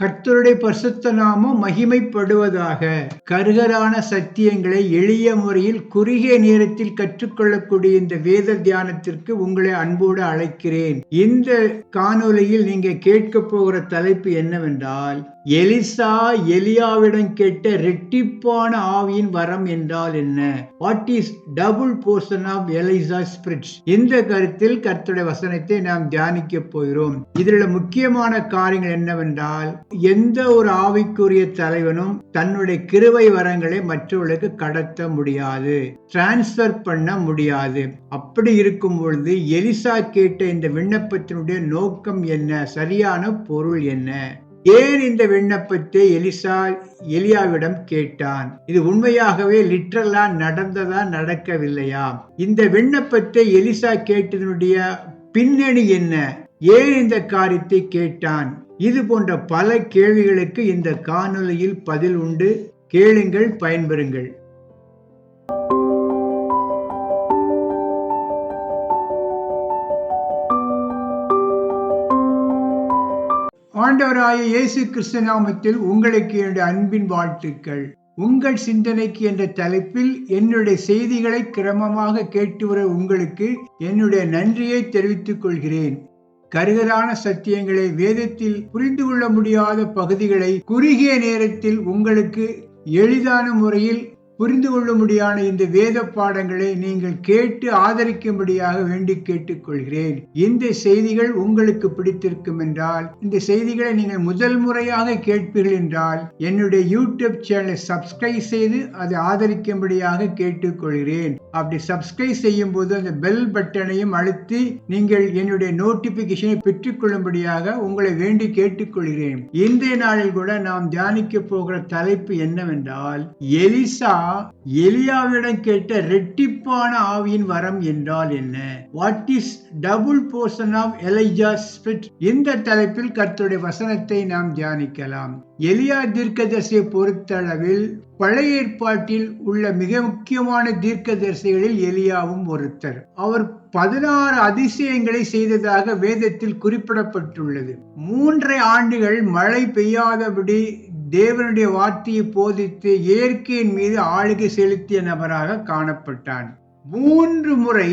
கர்த்தருடைய பரிசுத்த நாமம் மகிமைப்படுவதாக. கருகரான சத்தியங்களை எளிய முறையில் குறுகிய நேரத்தில் கற்றுக்கொள்ளக்கூடிய இந்த வேத தியானத்திற்கு உங்களை அன்போடு அழைக்கிறேன். இந்த காணொலியில் நீங்க கேட்க போகிற தலைப்பு என்னவென்றால் எலிசா எலியாவிடம் கேட்ட ரெட்டிப்பான ஆவியின் வரம் என்றால் என்ன? What is double portion of Elisha spirits இந்த கருத்தில் கர்த்தருடைய வசனத்தை நாம் தியானிக்க போகிறோம். இதில் முக்கியமான காரியங்கள் என்னவென்றால் எந்த ஒரு ஆவிக்குரிய தலைவனும் தன்னுடைய கிருவை வரங்களை மற்றவர்களுக்கு கடத்த முடியாது டிரான்ஸ்ஃபர் பண்ண முடியாது. அப்படி இருக்கும் பொழுது எலிசா கேட்ட இந்த விண்ணப்பத்தினுடைய நோக்கம் என்ன? சரியான பொருள் என்ன? ஏன் இந்த விண்ணப்பத்தை எலிசா எலியாவிடம் கேட்டான்? இது உண்மையாகவே லிட்ரலா நடந்ததா நடக்கவில்லையா? இந்த விண்ணப்பத்தை எலிசா கேட்டதனுடைய பின்னணி என்ன? ஏன் இந்த காரியத்தை கேட்டான்? இது போன்ற பல கேள்விகளுக்கு இந்த காணொலியில் பதில் உண்டு. கேளுங்கள் பயன்பெறுங்கள். ஆண்டவராய இயேசு கிறிஸ்து நாமத்தில் உங்களுக்கு என்னுடைய அன்பின் வாழ்த்துக்கள். உங்கள் சிந்தனைக்கு என்ற தலைப்பில் என்னுடைய செய்திகளை கிரமமாக கேட்டு வர உங்களுக்கு என்னுடைய நன்றியை தெரிவித்துக் கொள்கிறேன். கருகரான சத்தியங்களை வேதத்தில் புரிந்து கொள்ள முடியாத பகுதிகளை குறுகிய நேரத்தில் உங்களுக்கு எளிதான முறையில் புரிந்து கொள்ளும்படியான இந்த வேத பாடங்களை நீங்கள் கேட்டு ஆதரிக்கும்படியாக வேண்டி கேட்டுக்கொள்கிறேன். இந்த செய்திகள் உங்களுக்கு பிடித்திருக்கும் என்றால் இந்த செய்திகளை நீங்கள் முதல் முறையாக கேட்பீர்கள் என்றால் என்னுடைய யூடியூப் சேனலை சப்ஸ்கிரைப் செய்து அதை ஆதரிக்கும்படியாக கேட்டுக்கொள்கிறேன். அப்படி சப்ஸ்கிரைப் செய்யும் போது அந்த பெல் பட்டனையும் அழுத்தி நீங்கள் என்னுடைய நோட்டிபிகேஷனை பெற்றுக்கொள்ளும்படியாக உங்களை வேண்டி கேட்டுக்கொள்கிறேன். இன்றைய நாளில் கூட நாம் தியானிக்க போகிற தலைப்பு என்னவென்றால் எலிசா எலியாவிடம் கேட்ட ரெட்டிப்பான ஆவியின் வரம் என்றால் என்ன? What is double portion of Elijah spirit இந்த தலைப்பில் கர்த்தருடைய வசனத்தை நாம் தியானிக்கலாம். எலியா தீர்க்கதரிசியை பொறுத்தளவில் பழைய ஏற்பாட்டில் உள்ள மிக முக்கியமான தீர்க்கதரிசிகளில் எலியாவும் ஒருத்தர். அவர் பதினாறு அதிசயங்களை செய்ததாக வேதத்தில் குறிப்பிடப்பட்டுள்ளது. மூன்றை ஆண்டுகள் மழை பெய்யாதபடி தேவனுடைய வார்த்தையை போதித்து இயற்கையின் மீது ஆளுகை செலுத்திய நபராக காணப்பட்டான். மூன்று முறை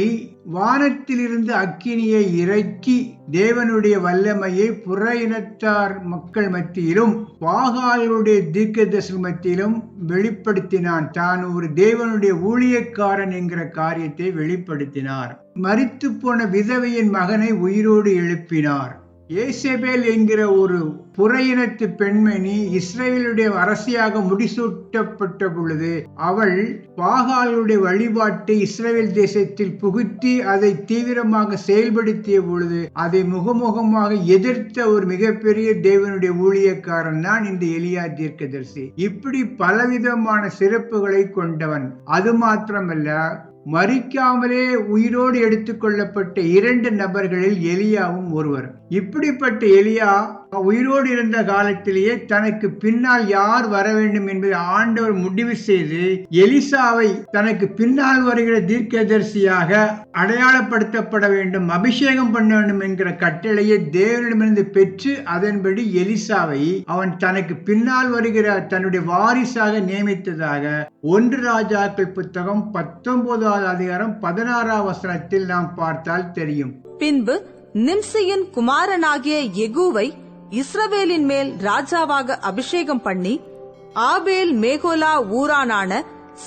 வானத்திலிருந்து அக்கினியை இறக்கி தேவனுடைய வல்லமையை புற இனத்தார் மக்கள் மத்தியிலும் பாகால்களுடைய தீர்க்க தசு மத்தியிலும் வெளிப்படுத்தினான். தான் ஒரு தேவனுடைய ஊழியக்காரன் என்கிற காரியத்தை வெளிப்படுத்தினார். மறித்து போன விதவையின் மகனை உயிரோடு எழுப்பினார். ஏசேபேல் என்கிற ஒரு புறையினத்து பெண்மணி இஸ்ரேலுடைய அரசியாக முடிசூட்டப்பட்ட பொழுது அவள் பாகாலுடைய வழிபாட்டை இஸ்ரேல் தேசத்தில் புகுத்தி அதை தீவிரமாக செயல்படுத்திய பொழுது அதை முகமுகமாக எதிர்த்த ஒரு மிகப்பெரிய தேவனுடைய ஊழியக்காரன் தான் இந்த எலியா தீர்க்கதரிசி. இப்படி பலவிதமான சிறப்புகளை கொண்டவன். அது மாத்திரமல்ல மறிக்காமலே உயிரோடு எடுத்துக்கொள்ளப்பட்ட இரண்டு நபர்களில் எலியாவும் ஒருவர். இப்படிப்பட்ட எலியா உயிரோடு இருந்த காலத்திலேயே தனக்கு பின்னால் யார் வர வேண்டும் என்பதை ஆண்டவர் முடிவு செய்து எலிசாவை தனக்கு பின்னால் வருகிற தீர்க்கதரிசியாக அடையாளப்படுத்தப்பட வேண்டும் அபிஷேகம் பண்ண வேண்டும் என்கிற கட்டளையை தேவனிடமிருந்து பெற்று அதன்படி எலிசாவை அவன் தனக்கு பின்னால் வருகிற தன்னுடைய வாரிசாக நியமித்ததாக ஒன்று ராஜாக்கள் புத்தகம் பத்தொன்பதாவது அதிகாரம் பதினாறாம் வசனத்தில் நாம் பார்த்தால் தெரியும். பின்பு நிம்சியின் குமாரனாகிய எகுவை இஸ்ரவேலின் மேல் ராஜாவாக அபிஷேகம் பண்ணி ஆபேல் மேகோலா ஊரானான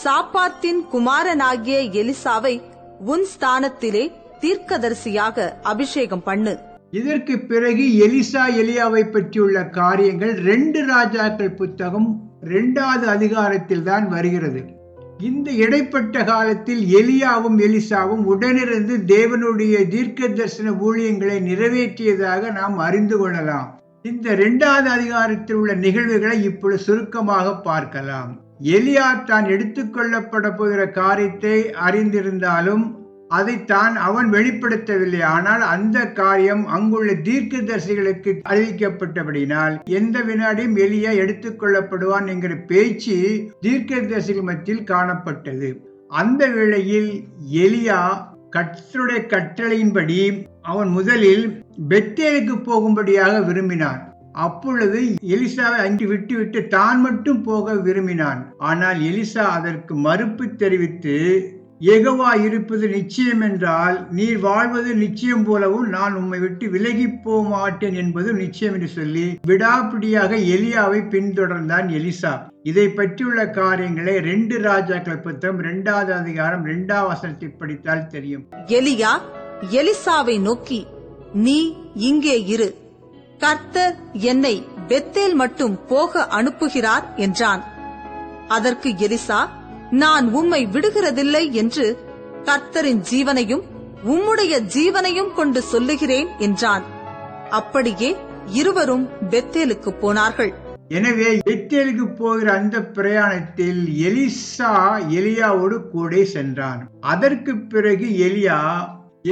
சாப்பாத்தின் குமாரனாகிய எலிசாவை உன் ஸ்தானத்திலே தீர்க்கதரிசியாக அபிஷேகம் பண்ணு. இதற்கு பிறகு எலிசா எலியாவை பற்றியுள்ள காரியங்கள் ரெண்டு ராஜாக்கள் புத்தகம் இரண்டாவது அதிகாரத்தில் தான் வருகிறது. இந்த இடைப்பட்ட காலத்தில் எலியாவும் எலிசாவும் உடனிருந்து தேவனுடைய தீர்க்க தரிசன ஊழியங்களை நிறைவேற்றியதாக நாம் அறிந்து கொள்ளலாம். இந்த இரண்டாவது அதிகாரத்தில் உள்ள நிகழ்வுகளை இப்பொழுது சுருக்கமாக பார்க்கலாம். எலியா தான் எடுத்துக்கொள்ளப்பட போகிற காரியத்தை அறிந்திருந்தாலும் அதை தான் அவன் வெளிப்படுத்தவில்லை. ஆனால் அந்த காரியம் அங்குள்ள தீர்க்க தரிசிகளுக்கு அறிவிக்கப்பட்டபடினால் எந்த வினாடியும் எலியா எடுத்துக்கொள்ளப்படுவான் என்கிற பேச்சு தீர்க்க தரிசிகள் மத்தியில் காணப்பட்டது. அந்த வேளையில் எலியா கற்றுடைய கட்டளையின்படி அவன் முதலில் பெத்தேலுக்கு போகும்படியாக விரும்பினான். அப்பொழுது எலிசாவை அங்கு விட்டுவிட்டு தான் மட்டும் போக விரும்பினான். ஆனால் எலிசா அதற்கு மறுப்பு தெரிவித்து எகவா இருப்பது நிச்சயம் என்றால் நீர் வாழ்வது நிச்சயம் போலவும் நான் உம்மை விட்டு விலகி போக மாட்டேன் என்பது நிச்சயம் என்று சொல்லி விடாப்பிடியாக எலியாவை பின்தொடர்ந்தான் எலிசா. இதை பற்றியுள்ள காரியங்களை ரெண்டு ராஜாக்கள் புத்தகம் இரண்டாவது அதிகாரம் இரண்டாவது வசனத்தை படித்தால் தெரியும். எலியா எலிசாவை நோக்கி நீ இங்கே இரு. கர்த்தர் என்னை பெத்தேல் மட்டும் போக அனுப்புகிறார் என்றான். அதற்கு எலிசா நான் உம்மை விடுகிறதில்லை என்று கர்த்தரின் ஜீவனையும் உம்முடைய ஜீவனையும் கொண்டு சொல்லுகிறேன் என்றான். அப்படியே இருவரும் பெத்தேலுக்கு போனார்கள். எனவே பெத்தேலுக்கு போகிற அந்த பிரயாணத்தில் எலிசா எலியாவோடு கூட சென்றான். அதற்கு பிறகு எலியா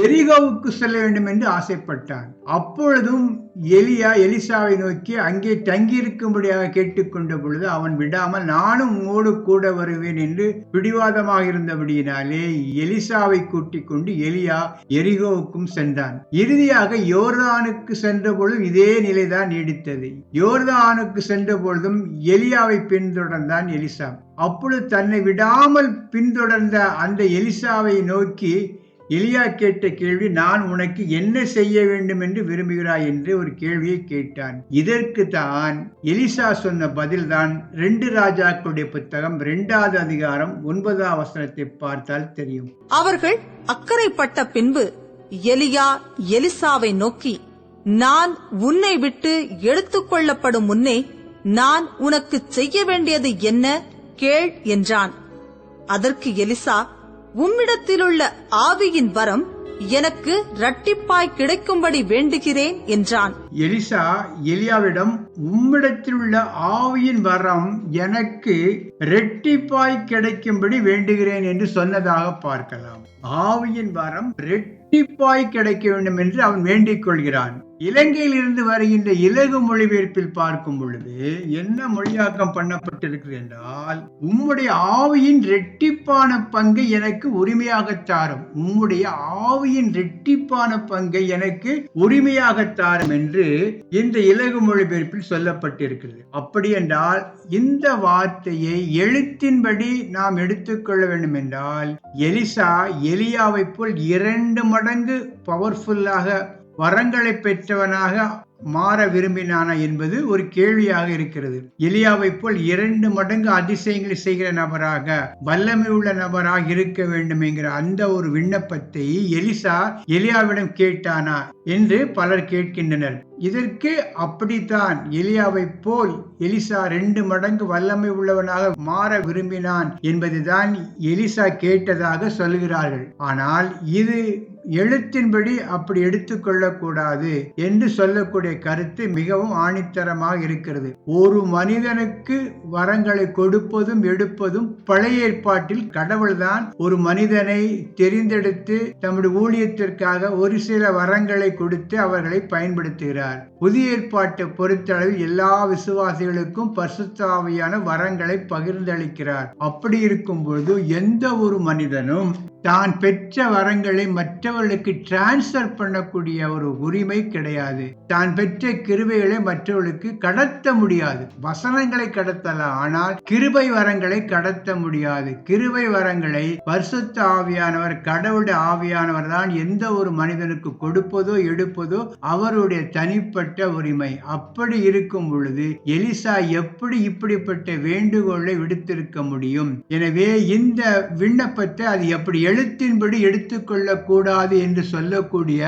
எரிகோவுக்கு செல்ல வேண்டும் என்று ஆசைப்பட்டான். அப்பொழுதும் எலியா எலிசாவை நோக்கி அங்கே தங்கியிருக்கும்படியாக கேட்டுக்கொண்ட பொழுது அவன் விடாமல் நானும் உங்களோடு கூட வருவேன் என்று பிடிவாதமாக இருந்தபடியினாலே எலிசாவை கூட்டிக் கொண்டு எலியா எரிகோவுக்கும் சென்றான். இறுதியாக யோர்தானுக்கு சென்ற பொழுதும் இதே நிலைதான் நீடித்தது. யோர்தானுக்கு சென்ற பொழுதும் எலியாவை பின்தொடர்ந்தான் எலிசா. அப்பொழுது தன்னை விடாமல் பின்தொடர்ந்த அந்த எலிசாவை நோக்கி எலியா கேட்ட கேள்வி நான் உனக்கு என்ன செய்ய வேண்டும் என்று விரும்புகிறாய்? என்று ஒரு கேள்வியை கேட்டான். இதற்கு தான் எலிசா சொன்ன பதில்தான் ரெண்டு ராஜாக்களுடைய புத்தகம் இரண்டாவது அதிகாரம் ஒன்பதாம் வசனத்தை பார்த்தால் தெரியும். அவர்கள் அக்கறைப்பட்ட பின்பு எலியா எலிசாவை நோக்கி நான் உன்னை விட்டு எடுத்துக் கொள்ளப்படும் முன்னே நான் உனக்கு செய்ய வேண்டியது என்ன? கேள் என்றான். அதற்கு எலிசா உம்மிடத்திலுள்ள ஆவியின் வரம் எனக்கு இரட்டிப்பாய் கிடைக்கும்படி வேண்டுகிறேன் என்றான். எலிசா எலியாவிடம் உம்மிடத்தில் உள்ள ஆவியின் வரம் எனக்கு ரெட்டிப்பாய் கிடைக்கும்படி வேண்டுகிறேன் என்று சொன்னதாக பார்க்கலாம். ஆவியின் வரம் ரெட்டிப்பாய் கிடைக்க வேண்டும் என்று அவன் வேண்டிக் கொள்கிறான். இலங்கையிலிருந்து வருகின்ற இலகு மொழிபெயர்ப்பில் பார்க்கும் பொழுது என்ன மொழியாக்கம் பண்ணப்பட்டிருக்கிறது என்றால் உம்முடைய ஆவியின் ரெட்டிப்பான பங்கை எனக்கு உரிமையாக தாரும். உம்முடைய ஆவியின் ரெட்டிப்பான பங்கை எனக்கு உரிமையாக தாரும் என்று இந்த இலகு மொழிபெயர்ப்பில் சொல்லப்பட்டிருக்கிறது. அப்படி என்றால் இந்த வார்த்தையை எழுத்தின்படி நாம் எடுத்துக்கொள்ள வேண்டும் என்றால் எலிசா எலியாவை போல் இரண்டு மடங்கு பவர்ஃபுல்லாக வரங்களை பெற்றவனாக மாற விரும்பினானா என்பது ஒரு கேள்வியாக இருக்கிறது. எலியாவை போல் இரண்டு மடங்கு அதிசயங்களை செய்கிற நபராக வல்லமை உள்ள நபராக இருக்க வேண்டும் என்கிற அந்த ஒரு விண்ணப்பத்தை எலிசா எலியாவிடம் கேட்டானா என்று பலர் கேட்கின்றனர். இதற்கு அப்படித்தான் எலியாவை போல் எலிசா ரெண்டு மடங்கு வல்லமை உள்ளவனாக மாற விரும்பினான் என்பதுதான் எலிசா கேட்டதாக சொல்கிறார்கள். ஆனால் இது எழுத்தின்படி அப்படி எடுத்துக்கொள்ளக்கூடாது என்று சொல்லக்கூடிய கருத்து மிகவும் ஆணித்தரமாக இருக்கிறது. ஒரு மனிதனுக்கு வரங்களை கொடுப்பதும் எடுப்பதும் பழைய ஏற்பாட்டில் கடவுள்தான். ஒரு மனிதனை தெரிந்தெடுத்து தம்முடைய ஊழியத்திற்காக ஒரு சில வரங்களை கொடுத்து அவர்களை பயன்படுத்துகிறார். புதிய ஏற்பாட்டை பொறுத்தளவில் எல்லா விசுவாசிகளுக்கும் பசுத்தாவையான வரங்களை பகிர்ந்தளிக்கிறார். அப்படி இருக்கும் பொழுது எந்த ஒரு மனிதனும் தான் பெற்ற வரங்களை மற்றவர்களுக்கு டிரான்ஸ்ஃபர் பண்ணக்கூடிய ஒரு உரிமை கிடையாது. தான் பெற்ற கிருபைகளை மற்றவர்களுக்கு கடத்த முடியாது. வசனங்களை கடத்தலாம் ஆனால் கிருபை வரங்களை கடத்த முடியாது. கிருபை வரங்களை பரிசுத்த ஆவியானவர் கடவுளுடைய ஆவியானவர் தான் எந்த ஒரு மனிதனுக்கு கொடுப்பதோ எடுப்பதோ அவருடைய தனிப்பட்ட உரிமை. அப்படி இருக்கும் பொழுது எலிசா எப்படி இப்படிப்பட்ட வேண்டுகோளை விடுத்திருக்க முடியும்? எனவே இந்த விண்ணப்பத்தை அது எப்படி எழுத்தின்படி எடுத்துக்கொள்ளக் கூடாது கூடாது என்று சொல்லக்கூடிய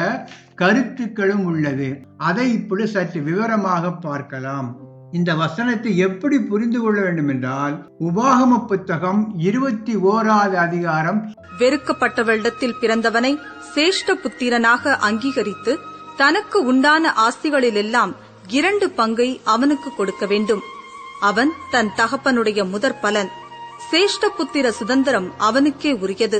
கருத்துக்களும் உள்ளது. அதை இப்படி சற்று விவரமாக பார்க்கலாம். இந்த வசனத்தை எப்படி புரிந்து கொள்ள வேண்டும் என்றால் உபாகம புத்தகம் இருபத்தி ஓராவது அதிகாரம். வெறுக்கப்பட்டவளிடத்தில் பிறந்தவனை சேஷ்ட புத்திரனாக அங்கீகரித்து தனக்கு உண்டான ஆஸ்திகளிலெல்லாம் இரண்டு பங்கை அவனுக்கு கொடுக்க வேண்டும். அவன் தன் தகப்பனுடைய முதற் பலன். சேஷ்ட புத்திர சுதந்திரம் அவனுக்கே உரியது.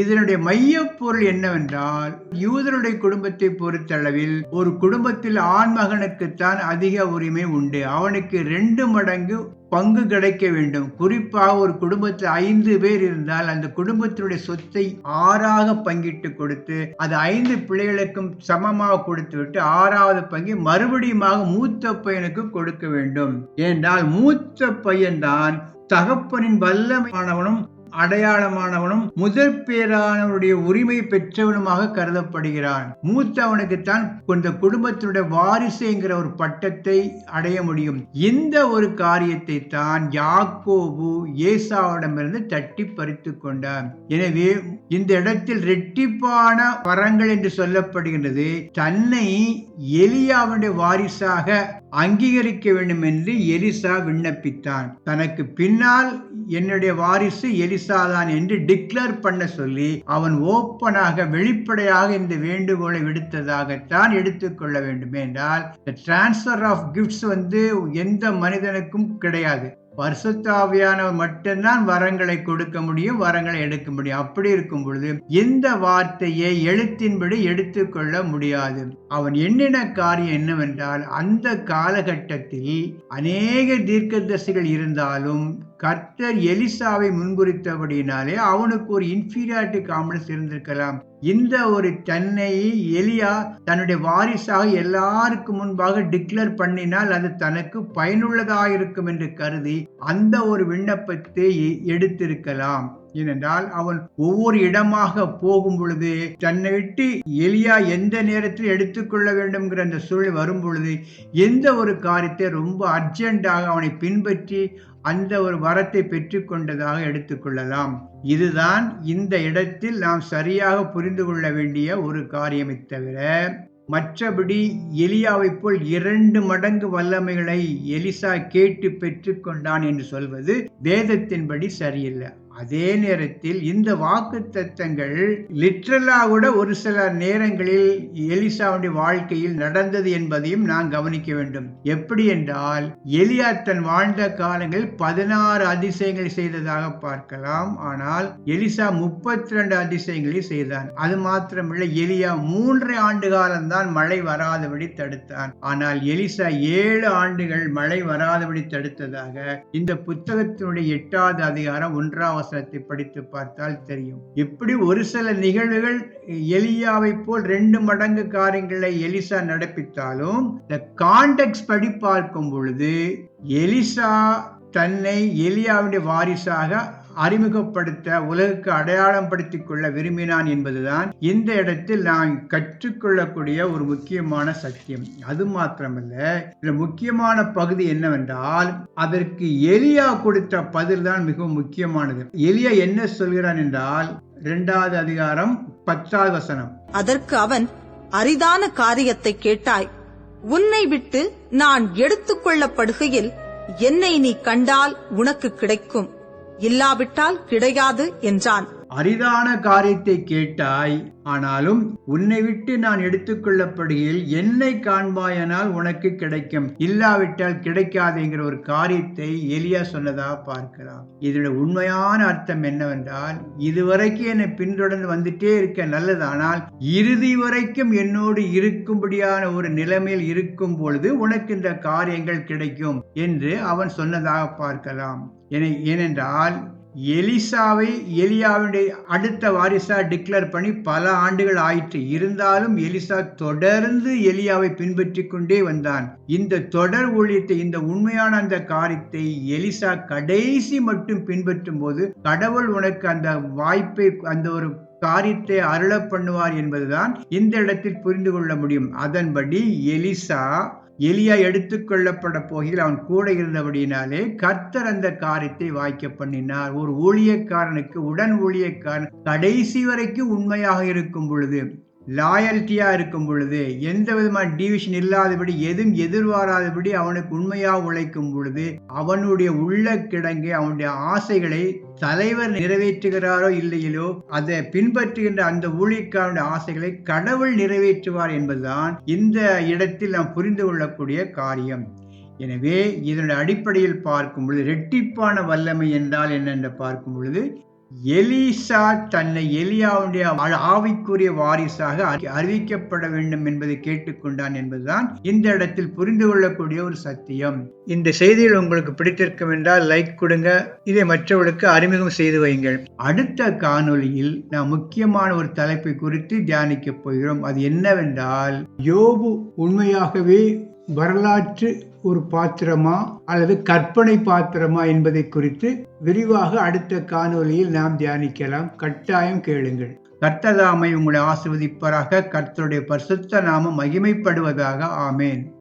இதனுடைய மைய பொருள் என்னவென்றால் யூதருடைய குடும்பத்தை பொறுத்தளவில் ஒரு குடும்பத்தில் ஆண்மகனுக்குத்தான் அதிக உரிமை உண்டு. அவனுக்கு ரெண்டு மடங்கு பங்கு கிடைக்க வேண்டும். குறிப்பாக ஒரு குடும்பத்தில் ஐந்து பேர் இருந்தால் அந்த குடும்பத்தினுடைய சொத்தை ஆறாக பங்கிட்டு கொடுத்து அது ஐந்து பிள்ளைகளுக்கும் சமமாக கொடுத்து விட்டு ஆறாவது பங்கை மறுபடியுமாக மூத்த பையனுக்கு கொடுக்க வேண்டும். என்றால் மூத்த பையன்தான் தகப்பனின் வல்லமையானவனும் அடையாளமானவனும் முதற் பேரானவருடைய உரிமை பெற்றவனுமாக கருதப்படுகிறான். மூத்தவனுக்குத்தான் இந்த குடும்பத்தினுடைய வாரிசுங்கிற ஒரு பட்டத்தை அடைய முடியும். இந்த ஒரு காரியத்தை தான் யாக்கோபு ஏசாவிடமிருந்து தட்டி பறித்து கொண்டான். எனவே இந்த இடத்தில் ரெட்டிப்பான வரங்கள் என்று சொல்லப்படுகின்றது. தன்னை எலியாவுடைய வாரிசாக அங்கீகரிக்க வேண்டும் என்று எலிசா விண்ணப்பித்தான். தனக்கு பின்னால் என்னுடைய வாரிசு எலிசா எலிசாதான் என்று டிக்ளேர் பண்ண சொல்லி அவன் ஓப்பனாக வெளிப்படையாக இந்த வேண்டுகோளை விடுத்ததாகத்தான் எடுத்துக்கொள்ள வேண்டும் என்றால் டிரான்ஸ்பர் ஆஃப் கிஃப்ட்ஸ் வந்து எந்த மனிதனுக்கும் கிடையாது. பரிசுத்தாவியானவர் மட்டும்தான் வரங்களை கொடுக்க முடியும் வரங்களை எடுக்க முடியும். அப்படி இருக்கும் பொழுது இந்த வார்த்தையை எழுத்தின்படி எடுத்துக்கொள்ள முடியாது. அவன் எண்ணின காரியம் என்னவென்றால் அந்த காலகட்டத்தில் அநேக தீர்க்கதரிசிகள் இருந்தாலும் கர்த்தர் எலிசாவை முன்குறித்தபடினாலே அவனுக்கு ஒரு இன்ஃபீரியாரிட்டி காம்ப்ளெக்ஸ் இருந்திருக்கலாம். இந்த ஒரு தன்னை எலியா தன்னுடைய வாரிசாக எல்லாருக்கும் முன்பாக டிக்ளேர் பண்ணினால் அது தனக்கு பயனுள்ளதாக இருக்கும் என்று கருதி அந்த ஒரு விண்ணப்பத்தை எடுத்திருக்கலாம். ஏனென்றால் அவன் ஒவ்வொரு இடமாக போகும் பொழுது தன்னை விட்டு எலியா எந்த நேரத்தில் எடுத்துக்கொள்ள வேண்டும்ங்கிற அந்த சூழல் வரும் பொழுது எந்த ஒரு காரியத்தை ரொம்ப அர்ஜென்டாக அவனை பின்பற்றி அந்த ஒரு வரத்தை பெற்றுக்கொண்டதாக எடுத்துக்கொள்ளலாம் இதுதான் இந்த இடத்தில் நாம் சரியாக புரிந்து கொள்ள வேண்டிய ஒரு காரியமே தவிர மற்றபடி எலியாவை போல் இரண்டு மடங்கு வல்லமைகளை எலிசா கேட்டு பெற்றுக்கொண்டான் என்று சொல்வது வேதத்தின்படி சரியில்லை. அதே நேரத்தில் இந்த வாக்கு தத்தங்கள் லிட்ரலா கூட ஒரு சில நேரங்களில் எலிசாவுடைய வாழ்க்கையில் நடந்தது என்பதையும் நான் கவனிக்க வேண்டும். எப்படி என்றால் எலியா தன் வாழ்ந்த காலங்களில் பதினாறு அதிசயங்களை செய்ததாக பார்க்கலாம். ஆனால் எலிசா முப்பத்தி ரெண்டு அதிசயங்களை செய்தான். அது மாத்திரமில்லை எலியா மூன்று ஆண்டு காலம்தான் மழை வராதபடி தடுத்தான். ஆனால் எலிசா ஏழு ஆண்டுகள் மழை வராதபடி தடுத்ததாக இந்த புத்தகத்தினுடைய எட்டாவது அதிகாரம் ஒன்றாவது வசனத்தை படித்து பார்த்தால் தெரியும். இப்படி ஒரு சில நிகழ்வுகள் எலியாவை போல் ரெண்டு மடங்கு காரியங்களை எலிசா நடப்பித்தாலும் இந்த கான்டெக்ட் படி பார்க்கும் பொழுது எலிசா தன்னை எலியாவுடைய வாரிசாக அறிமுகப்படுத்த உலகுக்கு அடையாளம் படுத்திக் கொள்ள விரும்பினான் என்பதுதான் இந்த இடத்தில் நான் கற்றுக்கொள்ளக்கூடிய ஒரு முக்கியமான சத்தியம். அது மாத்திரமல்ல இதுல முக்கியமான பகுதி என்னவென்றால் அதற்கு எலியா கொடுத்த பதில் தான் மிகவும் முக்கியமானது. எலியா என்ன சொல்கிறான் என்றால் இரண்டாவது அதிகாரம் பத்தாவது வசனம். அதற்கு அவன் அரிதான காரியத்தை கேட்டாய். உன்னை விட்டு நான் எடுத்துக் கொள்ளப்படுகையில் என்னை நீ கண்டால் உனக்கு கிடைக்கும். இல்லாவிட்டால் கிடையாது என்றான். அரிதான காரியத்தை கேட்டாய் ஆனாலும் உன்னை விட்டு நான் எடுத்துக்கொள்ளப்படுகையில் என்னை காண்பாயனால் உனக்கு கிடைக்கும். இல்லாவிட்டால் கிடைக்காதுங்கிற ஒரு காரியத்தை எலியா சொன்னதா பார்க்கலாம் இதோட உண்மையான அர்த்தம் என்னவென்றால் இதுவரைக்கும் என்னை பின்தொடர்ந்து வந்துட்டே இருக்க நல்லது ஆனால் இறுதி வரைக்கும் என்னோடு இருக்கும்படியான ஒரு நிலைமையில் இருக்கும் பொழுது உனக்கு இந்த காரியங்கள் கிடைக்கும் என்று அவன் சொன்னதாக பார்க்கலாம். ஏனென்றால் எலிசாவை எலியாவுடைய அடுத்த வாரிசா டிக்ளேர் பண்ணி பல ஆண்டுகள் ஆயிற்று. இருந்தாலும் எலிசா தொடர்ந்து எலியாவை பின்பற்றி கொண்டே வந்தான். இந்த தொடர் ஊழியத்தை இந்த உண்மையான அந்த காரியத்தை எலிசா கடைசி மட்டும் பின்பற்றும் போது கடவுள் உனக்கு அந்த வாய்ப்பை அந்த ஒரு காரியத்தை அருள பண்ணுவார் என்பதுதான் இந்த இடத்தில் புரிந்து கொள்ள முடியும். அதன்படி எலிசா எலியா எடுத்துக்கொள்ளப்பட போகையில் அவன் கூட இருந்தபடியினாலே கர்த்தர் அந்த காரியத்தை வாய்க்க பண்ணினார். ஒரு ஊழியக்காரனுக்கு உடன் ஊழியக்காரன் கடைசி வரைக்கும் உண்மையாக இருக்கும் பொழுது லாயல்ட்டியாக இருக்கும் பொழுது எந்த விதமான டிவிஷன் இல்லாதபடி எதுவும் எதிர்பாராதபடி அவனுக்கு உண்மையாக உழைக்கும் பொழுது அவனுடைய உள்ள கிடங்கு அவனுடைய ஆசைகளை தலைவர் நிறைவேற்றுகிறாரோ இல்லையிலோ அதை பின்பற்றுகின்ற அந்த ஊழியக்காரனுடைய ஆசைகளை கடவுள் நிறைவேற்றுவார் என்பதுதான் இந்த இடத்தில் நாம் புரிந்து கொள்ளக்கூடிய காரியம். எனவே இதனுடைய அடிப்படையில் பார்க்கும் பொழுது ரெட்டிப்பான வல்லமை என்றால் என்னென்று பார்க்கும் பொழுது எலிசா தன்னை எலியாவுடைய ஆவிக்குரிய வாரிசாக அறி- அறிவிக்கப்பட வேண்டும் என்பதை கேட்டுக்கொண்டான் என்பதுதான் இந்த இடத்தில் புரிந்து கொள்ளக்கூடிய ஒரு சத்தியம். இந்த செய்திகள் உங்களுக்கு பிடித்திருக்கும் என்றால் லைக் கொடுங்க. இதை மற்றவர்களுக்கு அறிமுகம் செய்து வையுங்கள். அடுத்த காணொளியில் நாம் முக்கியமான ஒரு தலைப்பை குறித்து தியானிக்கப் போகிறோம். அது என்னவென்றால் யோபு உண்மையாகவே வரலாற்று ஒரு பாத்திரமா அல்லது கற்பனை பாத்திரமா என்பதை குறித்து விரிவாக அடுத்த காணொலியில் நாம் தியானிக்கலாம். கட்டாயம் கேளுங்கள். கர்த்ததாமை உங்களை ஆசிர்வதிப்பராக. கர்த்தருடைய பரிசுத்த நாமம் மகிமைப்படுவதாக. ஆமேன்.